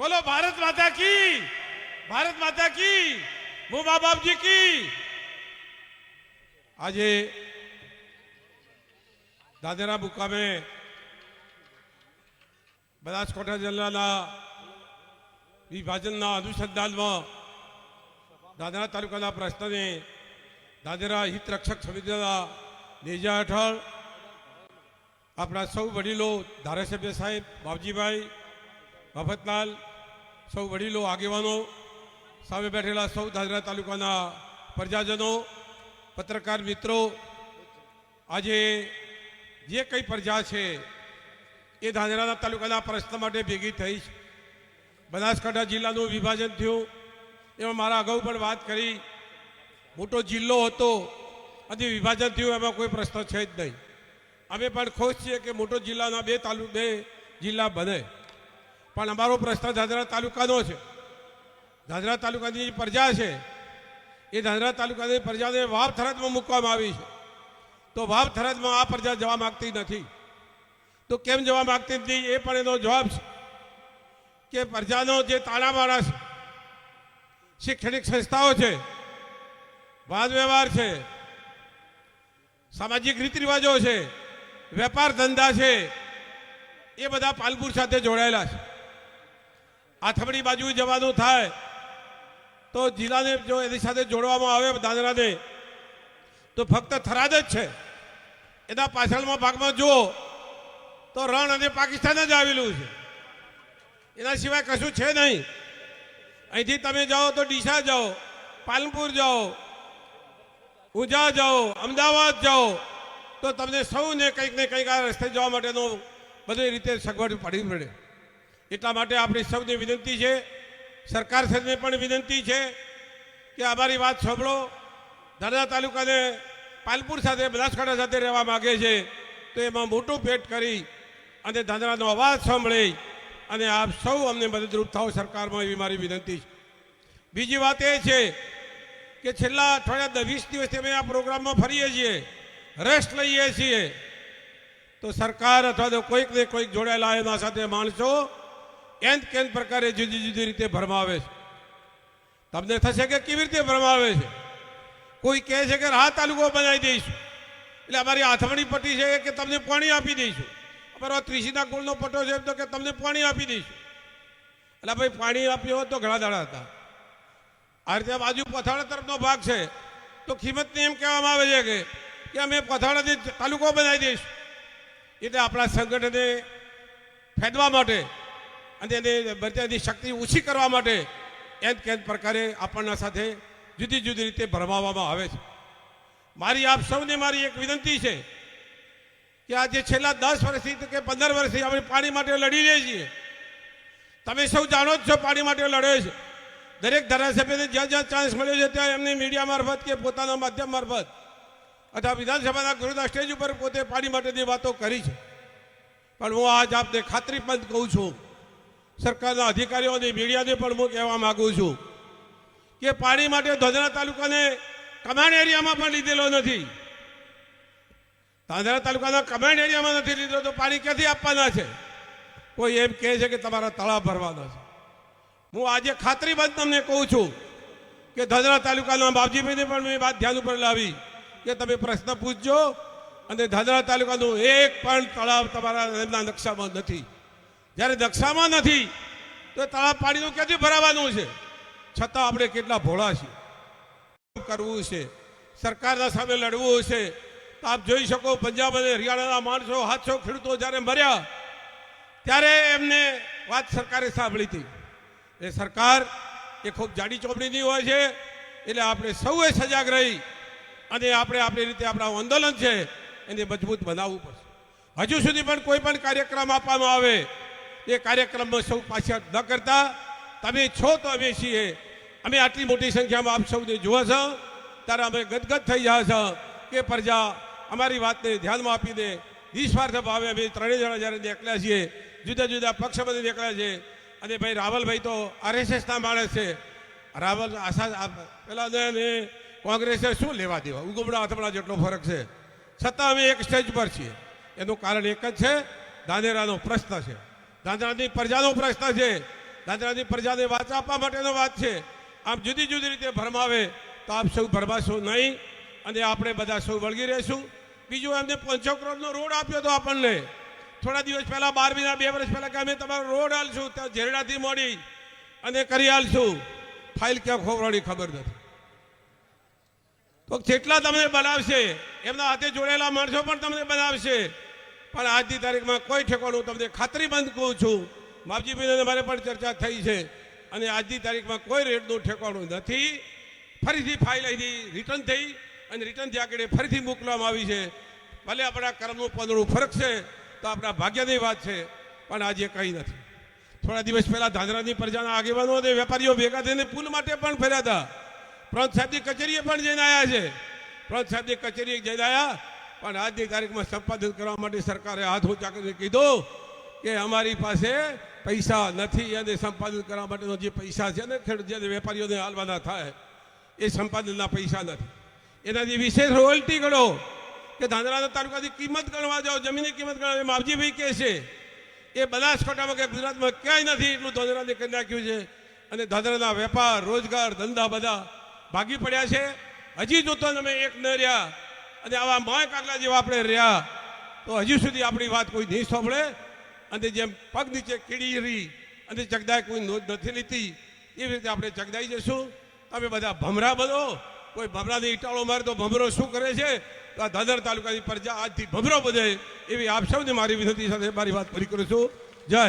બોલો, ભારત માતા કી? ભારત માતા કી? હું મા બાપજી કી? આજે દાદરા મુકામે બનાસકાંઠા જિલ્લાના વિભાજનના અનુસંધાનમાં દાદરા તાલુકાના પ્રશ્નને દાદરા હિત રક્ષક સમિતિના નેજા હેઠળ આપણા સૌ વડીલો ધારાસભ્ય સાહેબ બાબજીભાઈ મફતલાલ સૌ વડીલો, આગેવાનો, સામે બેઠેલા સૌ દાદરા તાલુકાના પ્રજાજનો, પત્રકાર મિત્રો, આજે જે કંઈ પ્રજા છે એ ધાનેરાના તાલુકાના પ્રશ્ન માટે ભેગી થઈ બનાસકાંઠા જિલ્લાનું વિભાજન થયું. એમાં મારા અગાઉ પણ વાત કરી. મોટો જિલ્લો હતો, અને વિભાજન થયું, એમાં કોઈ પ્રશ્ન છે જ નહીં. અમે પણ ખુશ છીએ કે મોટો જિલ્લાના બે તાલુ, બે જિલ્લા બને. પણ અમારો પ્રશ્ન ધાધરા તાલુકાનો છે. દાદરા તાલુકાની જે પ્રજા છે, એ દાદરા તાલુકાની પ્રજાને વાવ થરાદમાં મૂકવામાં આવી છે. તો વાવ થરાદમાં આ પ્રજા જવા માગતી નથી. તો કેમ જવા માગતી નથી એ પણ એનો જવાબ છે કે પ્રજાનો જે તાણાવાળા છે, શૈક્ષણિક સંસ્થાઓ છે, વાદ વ્યવહાર છે, સામાજિક રીત રિવાજો છે, વેપાર ધંધા છે, એ બધા પાલપુર સાથે જોડાયેલા છે. આથમણી બાજુ જવાનું થાય. તો જિલ્લાને જો એની સાથે જોડવામાં આવે દાદરાને, તો ફક્ત થરાદ જ છે. એના પાછળમાં ભાગમાં જુઓ, તો રણ અને પાકિસ્તાન જ આવેલું છે. એના સિવાય કશું છે નહીં. અહીંથી તમે જાઓ તો ડીસા જાઓ, પાલનપુર જાઓ, ઉંઝા જાઓ, અમદાવાદ જાઓ, તો તમને સૌને કંઈક ને કંઈક આ રસ્તે જવા માટેનું બધી રીતે સગવડ પડી પડે. એટલા માટે આપણી સૌની વિનંતી છે, સરકાર સાથે પણ વિનંતી છે કે અમારી વાત સાંભળો. ધરણા તાલુકાને પાલપુર સાથે, બનાસકાંઠા સાથે રહેવા માગે છે, તો એમાં મોટું પેટ કરી અને ધાંધરાનો અવાજ સાંભળે અને આપ સૌ અમને મદદરૂપ થાવ સરકારમાં એવી મારી વિનંતી છે. બીજી વાત એ છે કે છેલ્લા અઠવાડિયા વીસ દિવસથી અમે આ પ્રોગ્રામમાં ફરીએ છીએ, રેસ્ટ લઈએ છીએ. તો સરકાર અથવા તો કોઈક ને કોઈક જોડાયેલા એના સાથે માણસો એન કેન પ્રકારે જુદી જુદી રીતે ભરમાવે છે. તમને થશે કે કેવી રીતે ભરમાવે છે? કોઈ કહે છે કે આ તાલુકો બનાવી દઈશું. એટલે અમારી આથમણી પટ્ટી છે કે તમને પાણી આપી દઈશું. અમારો ત્રિશીના કુળનો પટ્ટો છે તો કે તમને પાણી આપી દઈશું. એટલે ભાઈ, પાણી આપ્યું હોત તો ઘણા દાડા હતા. આ રીતે બાજુ પથાડા તરફનો ભાગ છે. તો કિંમતને એમ કહેવામાં આવે છે કે કે અમે પથાડાથી તાલુકો બનાવી દઈશું. એટલે આપણા સંગઠને ફેદવા માટે અને એને બધાની શક્તિ ઓછી કરવા માટે એમ કેમ પ્રકારે આપણના સાથે જુદી જુદી રીતે ભરમાવવામાં આવે છે. મારી આપ સૌને મારી એક વિનંતી છે કે આજે છેલ્લા દસ વર્ષથી કે પંદર વર્ષથી આપણે પાણી માટે લડી લઈએ છીએ. તમે સૌ જાણો જ છો પાણી માટે લડે છે. દરેક ધારાસભ્યને જ્યાં જ્યાં ચાન્સ મળ્યો છે ત્યાં એમને મીડિયા મારફત કે પોતાના માધ્યમ મારફત અથવા વિધાનસભાના ગૃહના સ્ટેજ ઉપર પોતે પાણી માટેની વાતો કરી છે. પણ હું આજ આપને પણ કહું છું સરકારના અધિકારીઓ અને મીડિયાને પણ હું કહેવા માગું છું કે પાણી માટે ધોધરા તાલુકાને કમાન્ડ એરિયામાં પણ લીધેલો નથી. ધાંધરા તાલુકાના કમાન્ડ એરિયામાં નથી લીધો તો પાણી ક્યાંથી આપવાના છે? કોઈ એમ કહે છે કે તમારા તળાવ ભરવાના છે. હું આજે ખાતરીબંધ તમને કહું છું કે ધાંધરા તાલુકાના બાપજીભાઈને પણ મેં વાત ધ્યાન ઉપર લાવી કે તમે પ્રશ્ન પૂછજો અને ધાંધરા તાલુકાનું એક પણ તળાવ તમારા એમના નકશામાં નથી. જ્યારે દક્ષામાં નથી, તો તળાવ પાણીનું ક્યાંથી ભરાવાનું છે? છતાં આપણે કેટલા ભોળા છીએ. કરવું છે? સરકારના સામે લડવું છે. તો આપ જોઈ શકો પંજાબ અને હરિયાણાના માણસો હાથસો ખેડૂતો જ્યારે મર્યા, ત્યારે એમને વાત સરકારે સાંભળી હતી. એ સરકાર એ ખૂબ જાડી ચોપડીની હોય છે, એટલે આપણે સૌએ સજાગ રહી અને આપણે આપણી રીતે આપણા આંદોલન છે, એને મજબૂત બનાવવું પડશે. હજુ સુધી પણ કોઈ પણ કાર્યક્રમ આપવામાં આવે એ કાર્યક્રમમાં સૌ પાછળ ન કરતા. તમે છો તો અમે છીએ. અમે આટલી મોટી સંખ્યામાં આપ સૌને જોવા છો. ત્યારે અમે ગદગદ થઈ જાય છો કે પ્રજા, અમારી વાતને ધ્યાનમાં આપી દે નિસ્વાર્થ ભાવે અમે ત્રણેય જણા જ્યારે નીકળ્યા છીએ, જુદા જુદા પક્ષમાંથી નીકળ્યા છે. અને ભાઈ રાવલભાઈ તો આરએસએસના માણસ છે. રાવલ આશા પેલા ને કોંગ્રેસે શું લેવા દેવા? ઉગમડા અથમડા જેટલો ફરક છે. છતાં અમે એક સ્ટેજ પર છીએ. એનું કારણ એક જ છે દાનેરાનો પ્રશ્ન છે. દાંદેરાની પ્રજાનો પ્રશ્ન છે. દાદરાની પ્રજાને વાત આપવા માટેનો વાત છે. આમ જુદી જુદી રીતે ભરમાવે તો આપ સૌ ભરમાશો નહીં અને આપણે બધા સૌ વળગી રહીશું. બીજું એમને પાંચસો કરોડનો રોડ આપ્યો હતો આપણને. થોડા દિવસ પહેલાં, બાર મહિના, બે વર્ષ પહેલાં કે અમે તમારો રોડ હાલશું ત્યાં ઝેરડાથી મોડી અને કરી હાલશું ફાઇલ ક્યાં ખોવડાની ખબર નથી. તો જેટલા તમને બનાવશે, એમના હાથે જોડેલા માણસો પણ તમને બનાવશે. પણ આજની તારીખમાં કોઈ ઠેકાણું તમને ખાતરીબંધ કહું છું. માવજીભાઈને મારે પણ ચર્ચા થઈ છે અને આજની તારીખમાં કોઈ રેટનું ઠેકાણું નથી. ફરીથી ફાઇલ અહીંથી રિટર્ન થઈ અને રિટર્ન થયા આગળ ફરીથી મોકલવામાં આવી છે. ભલે આપણા કર્મનું પંદડું ફરક છે, તો આપણા ભાગ્યની વાત છે, પણ આજે કંઈ નથી. થોડા દિવસ પહેલાં ધાંધરાની પ્રજાના આગેવાનો અને વેપારીઓ ભેગા થઈને પુલ માટે પણ ફર્યા હતા. પ્રાંત સાહેબની કચેરીએ પણ જઈને આવ્યા છે. પ્રાંત સાહેબની કચેરીએ જઈને આવ્યા પણ આજની તારીખમાં સંપાદિત કરવા માટે સરકારે હાથ ઊંચા કરીને કીધું કે અમારી પાસે પૈસા નથી અને સંપાદિત કરવા માટેનો જે પૈસા છે ને ખેડૂત જે વેપારીઓને હાલવાના થાય, એ સંપાદનના પૈસા નથી. એનાથી વિશેષ રોયલ્ટી ગણો કે ધાંધરાના તાલુકાની કિંમત ગણવા જાઓ, જમીનની કિંમત ગણવા માવજીભાઈ કહે છે. એ બનાસકાંઠામાં કે ગુજરાતમાં ક્યાંય નથી એટલું ધાંધરાને કરી નાખ્યું છે. અને ધાંધરાના વેપાર, રોજગાર, ધંધા બધા ભાગી પડ્યા છે. હજી જોતો તમે એક ન રહ્યા અને આવા મોય કાગલા જેવા આપણે રહ્યા, તો હજુ સુધી આપણી વાત કોઈ નહીં સાંભળે. અને જેમ પગ નીચે કીડી રહી અને ચગદાય કોઈ નોંધ નથી લીધી, એવી રીતે આપણે ચગદાઈ જશું. તમે બધા ભમરા બનો. કોઈ ભમરાને ઈટાળો મારે તો ભમરો શું કરે છે? તો આ દાદર તાલુકાની પ્રજા આજથી ભમરો બધે. એવી આપ સૌને મારી વિનંતી સાથે મારી વાત પૂરી કરું છું. જય